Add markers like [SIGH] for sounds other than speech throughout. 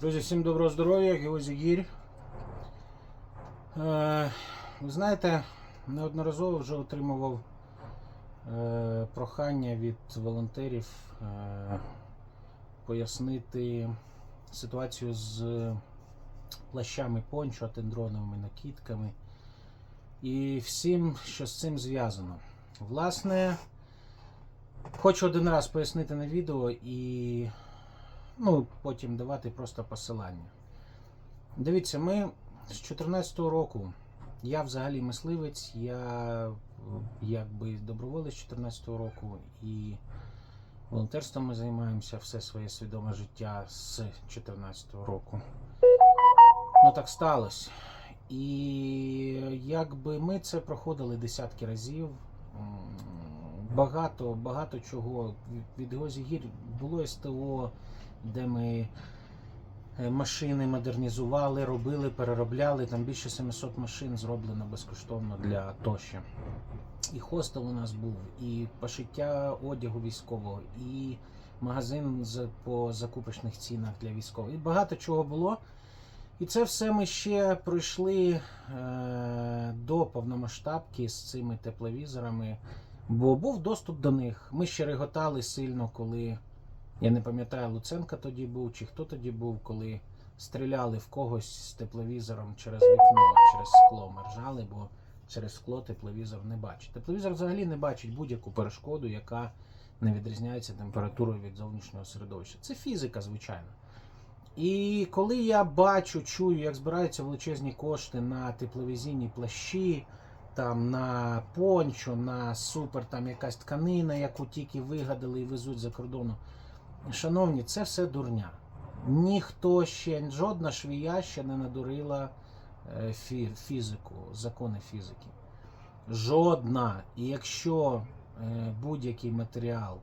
Друзі, всім доброго здоров'я, Геозі Е, ви знаєте, неодноразово вже отримував е, прохання від волонтерів е, пояснити ситуацію з плащами пончо, тендроновими накидками і всім, що з цим зв'язано. Власне, хочу один раз пояснити на відео і ну, потім давати просто посилання. Дивіться, ми з 2014 року, я взагалі мисливець, я якби доброволець з 2014 року і волонтерством ми займаємося все своє свідоме життя з 2014 року. Ну так сталося. І якби ми це проходили десятки разів. Багато, багато чого. Від Гозі Гір було СТО, де ми е, машини модернізували, робили, переробляли. Там більше 700 машин зроблено безкоштовно для тоші. І хостел у нас був, і пошиття одягу військового, і магазин по закупочних цінах для військових. І багато чого було. І це все ми ще пройшли е, до повномасштабки з цими тепловізорами, бо був доступ до них. Ми ще реготали сильно, коли я не пам'ятаю, Луценка тоді був, чи хто тоді був, коли стріляли в когось з тепловізором через вікно, через скло. Ми ржали, бо через скло тепловізор не бачить. Тепловізор взагалі не бачить будь-яку перешкоду, яка не відрізняється температурою від зовнішнього середовища. Це фізика, звичайно. І коли я бачу, чую, як збираються величезні кошти на тепловізійні плащі, там на пончо, на супер там якась тканина, яку тільки вигадали і везуть за кордону. Шановні, це все дурня. Ніхто ще, жодна швія ще не надурила е, фі- фізику, закони фізики. Жодна. І якщо е, будь-який матеріал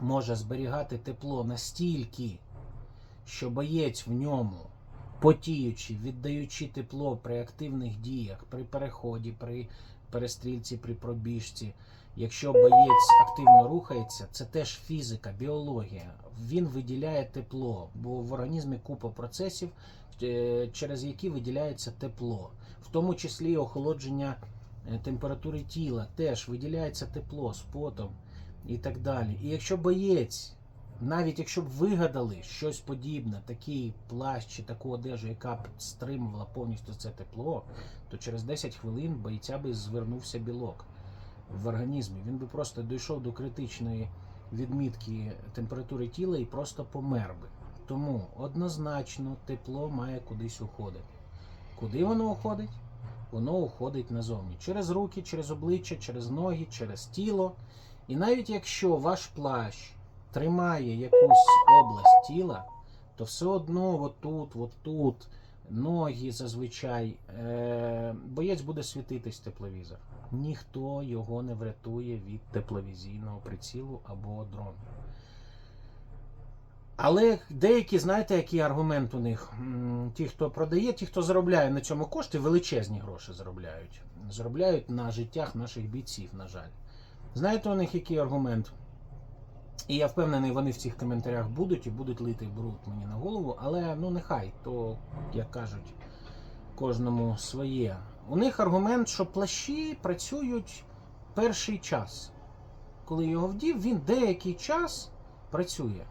може зберігати тепло настільки, що боєць в ньому, потіючи, віддаючи тепло при активних діях, при переході, при перестрілці, при пробіжці, якщо боєць активно рухається, це теж фізика, біологія. Він виділяє тепло, бо в організмі купа процесів, е, через які виділяється тепло, в тому числі охолодження е, температури тіла, теж виділяється тепло з потом і так далі. І якщо боєць навіть якщо б вигадали щось подібне, такий плащ чи таку одежу, яка б стримувала повністю це тепло, то через 10 хвилин бойця би звернувся білок в організмі. Він би просто дійшов до критичної відмітки температури тіла і просто помер би. Тому однозначно тепло має кудись уходити. Куди воно уходить? Воно уходить назовні. Через руки, через обличчя, через ноги, через тіло. І навіть якщо ваш плащ тримає якусь область тіла, то все одно отут, отут, ноги зазвичай, е, боєць буде світитись тепловізор. Ніхто його не врятує від тепловізійного прицілу або дрону. Але деякі, знаєте, який аргумент у них? Ті, хто продає, ті, хто заробляє на цьому кошти, величезні гроші заробляють. Заробляють на життях наших бійців, на жаль. Знаєте, у них який аргумент? І я впевнений, вони в цих коментарях будуть і будуть лити бруд мені на голову, але ну нехай, то, як кажуть, кожному своє. У них аргумент, що плащі працюють перший час. Коли його вдів, він деякий час працює.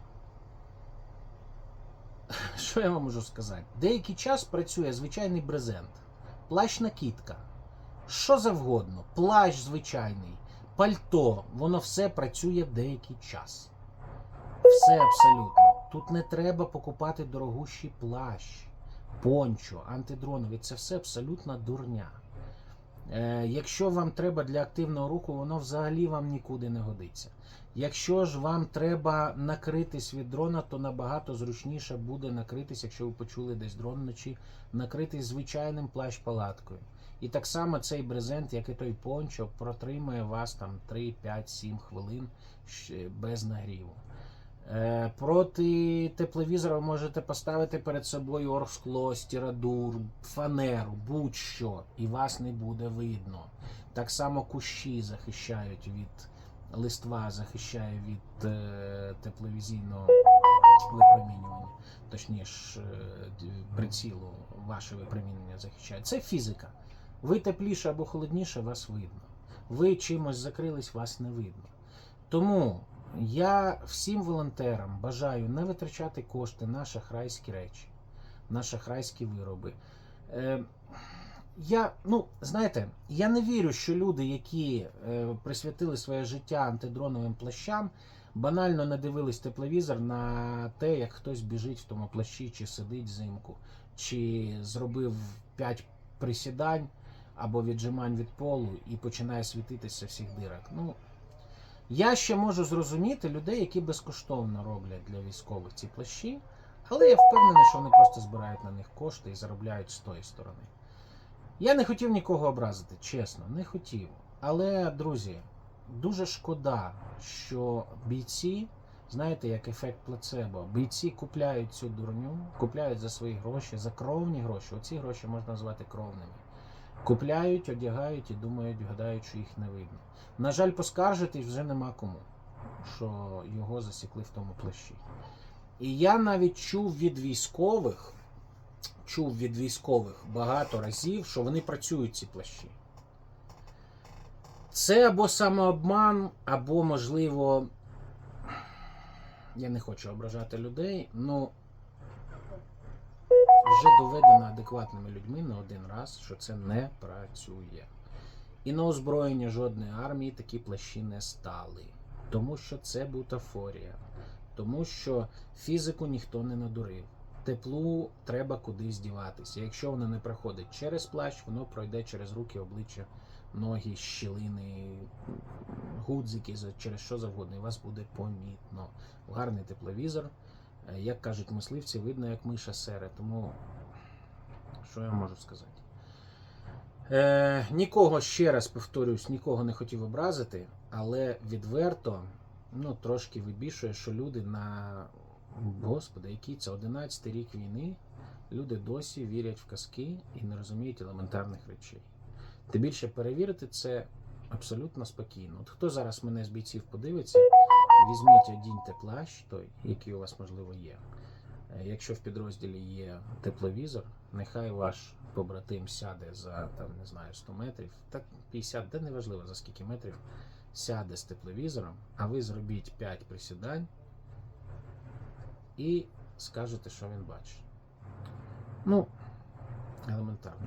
[LAUGHS] Що я вам можу сказати? Деякий час працює звичайний брезент, плащ накидка, що завгодно, плащ звичайний, пальто, воно все працює деякий час. Все абсолютно. Тут не треба покупати дорогущий плащ, пончо, антидронові. Це все абсолютна дурня. Е, якщо вам треба для активного руху, воно взагалі вам нікуди не годиться. Якщо ж вам треба накритись від дрона, то набагато зручніше буде накритись, якщо ви почули десь дрон вночі, накритись звичайним плащ-палаткою. І так само цей брезент, як і той пончо, протримає вас там 3, 5, 7 хвилин без нагріву. Е, проти тепловізора ви можете поставити перед собою оргскло, стірадур, фанеру, будь-що, і вас не буде видно. Так само кущі захищають від листва, захищає від е, тепловізійного випромінювання, точніше, е, прицілу ваше випромінювання захищає. Це фізика. Ви тепліше або холодніше, вас видно. Ви чимось закрились, вас не видно. Тому я всім волонтерам бажаю не витрачати кошти на шахрайські речі, на шахрайські вироби. Я, ну, знаєте, я не вірю, що люди, які е, присвятили своє життя антидроновим плащам, банально не дивились тепловізор на те, як хтось біжить в тому плащі, чи сидить взимку, чи зробив 5 присідань або віджимань від полу і починає світитися всіх дирок. Ну, я ще можу зрозуміти людей, які безкоштовно роблять для військових ці плащі, але я впевнений, що вони просто збирають на них кошти і заробляють з тої сторони. Я не хотів нікого образити, чесно, не хотів. Але, друзі, дуже шкода, що бійці, знаєте, як ефект плацебо, бійці купляють цю дурню, купляють за свої гроші, за кровні гроші. Оці гроші можна назвати кровними. Купляють, одягають і думають, гадають, що їх не видно. На жаль, поскаржитись вже нема кому, що його засікли в тому плащі. І я навіть чув від військових, чув від військових багато разів, що вони працюють ці плащі. Це або самообман, або, можливо, я не хочу ображати людей, ну вже доведено адекватними людьми не один раз, що це не працює. І на озброєння жодної армії такі плащі не стали. Тому що це бутафорія. Тому що фізику ніхто не надурив. Теплу треба кудись діватися. Якщо воно не проходить через плащ, воно пройде через руки, обличчя, ноги, щілини, гудзики, через що завгодно, і вас буде помітно. Гарний тепловізор. Е, Як кажуть мисливці, видно, як миша сере. Тому що я можу сказати? Е, нікого ще раз повторюсь, нікого не хотів образити, але відверто ну, трошки вибішує, що люди на Господи, який це 11 рік війни, люди досі вірять в казки і не розуміють елементарних речей. Тим більше перевірити це абсолютно спокійно. От хто зараз мене з бійців подивиться, візьміть одіньте плащ, той, який у вас можливо є. Е, Якщо в підрозділі є тепловізор, нехай ваш побратим сяде за там, не знаю, 100 метрів, так 50, де неважливо за скільки метрів, сяде з тепловізором, а ви зробіть 5 присідань і скажете, що він бачить. Ну, елементарно.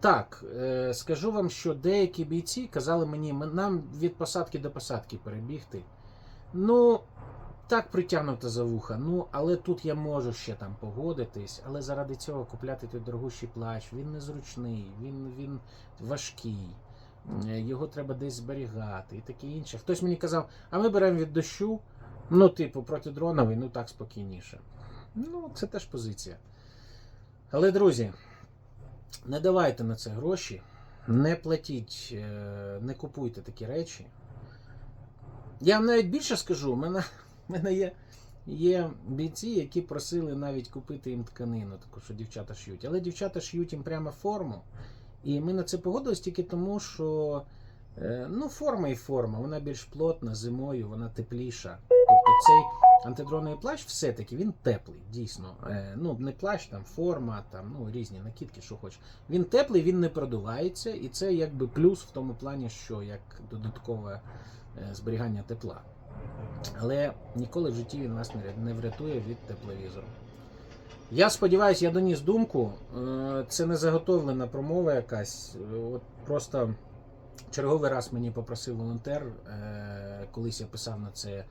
Так, е, скажу вам, що деякі бійці казали мені, нам від посадки до посадки перебігти. Ну, так притягнуто за вуха. Ну, але тут я можу ще там погодитись, але заради цього купляти той дорогущий плащ, він незручний, він, він важкий. Е, Його треба десь зберігати і таке інше. Хтось мені казав, а ми беремо від дощу, ну, типу, протидроновий, ну так спокійніше. Ну, це теж позиція. Але, друзі, не давайте на це гроші, не платіть, е, не купуйте такі речі. Я вам навіть більше скажу, у мене, мене є, є бійці, які просили навіть купити їм тканину, таку, що дівчата ш'ють. Але дівчата ш'ють їм прямо форму. І ми на це погодились тільки тому, що е, ну, форма і форма, вона більш плотна, зимою, вона тепліша. Тобто цей антидроновий плащ все-таки він теплий, дійсно. Е, ну, не плащ, там форма, там, ну, різні накидки, що хочеш. Він теплий, він не продувається, і це якби плюс в тому плані, що як додаткове е, зберігання тепла. Але ніколи в житті він вас не врятує від тепловізору. Я сподіваюся, я доніс думку. Е, Це не заготовлена промова якась. Е, От просто черговий раз мені попросив волонтер, е, колись я писав на це.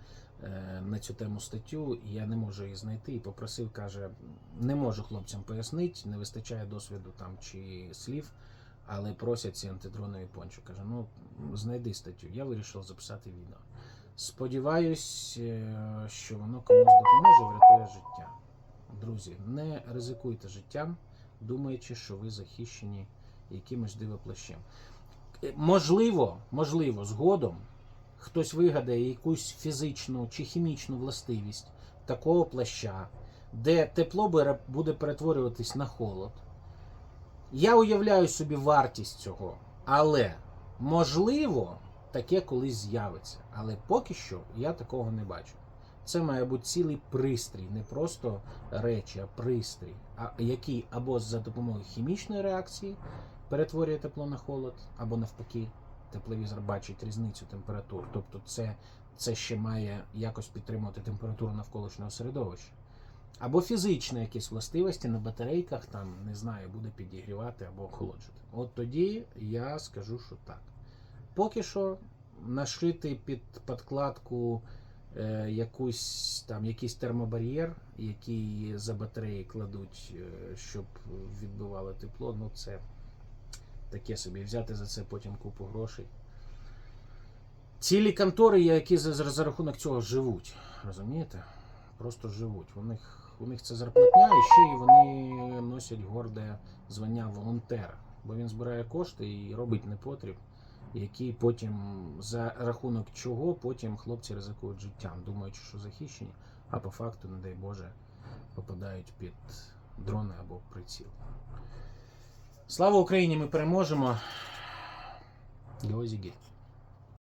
На цю тему статтю, і я не можу її знайти. І попросив, каже, не можу хлопцям пояснити, не вистачає досвіду там чи слів, але просять ці антидронові пончо. Каже, ну знайди статтю. Я вирішив записати відео. Сподіваюсь, що воно комусь допоможе, врятує життя. Друзі, не ризикуйте життям, думаючи, що ви захищені якимось дивоплащем. Е, Можливо, можливо, згодом хтось вигадає якусь фізичну чи хімічну властивість такого плаща, де тепло буде перетворюватись на холод. Я уявляю собі вартість цього, але можливо, таке колись з'явиться. Але поки що я такого не бачу. Це має бути цілий пристрій, не просто речі, а пристрій, який або за допомогою хімічної реакції перетворює тепло на холод, або навпаки, тепловізор бачить різницю температур. Тобто, це, це ще має якось підтримувати температуру навколишнього середовища. Або фізичні якісь властивості на батарейках, там, не знаю, буде підігрівати або охолоджувати. От тоді я скажу, що так. Поки що нашити під подкладку якусь, там, якийсь термобар'єр, який за батареї кладуть, е, щоб відбивало тепло, ну це таке собі. Взяти за це потім купу грошей. Цілі контори, які за, за рахунок цього живуть. Розумієте? Просто живуть. У них, у них це зарплатня, і ще й вони носять горде звання волонтера. Бо він збирає кошти і робить непотріб, який потім, за рахунок чого потім хлопці ризикують життям, думаючи, що захищені, а по факту, не дай Боже, попадають під дрони або приціл. Слава Україні! Ми переможемо. Геозігі.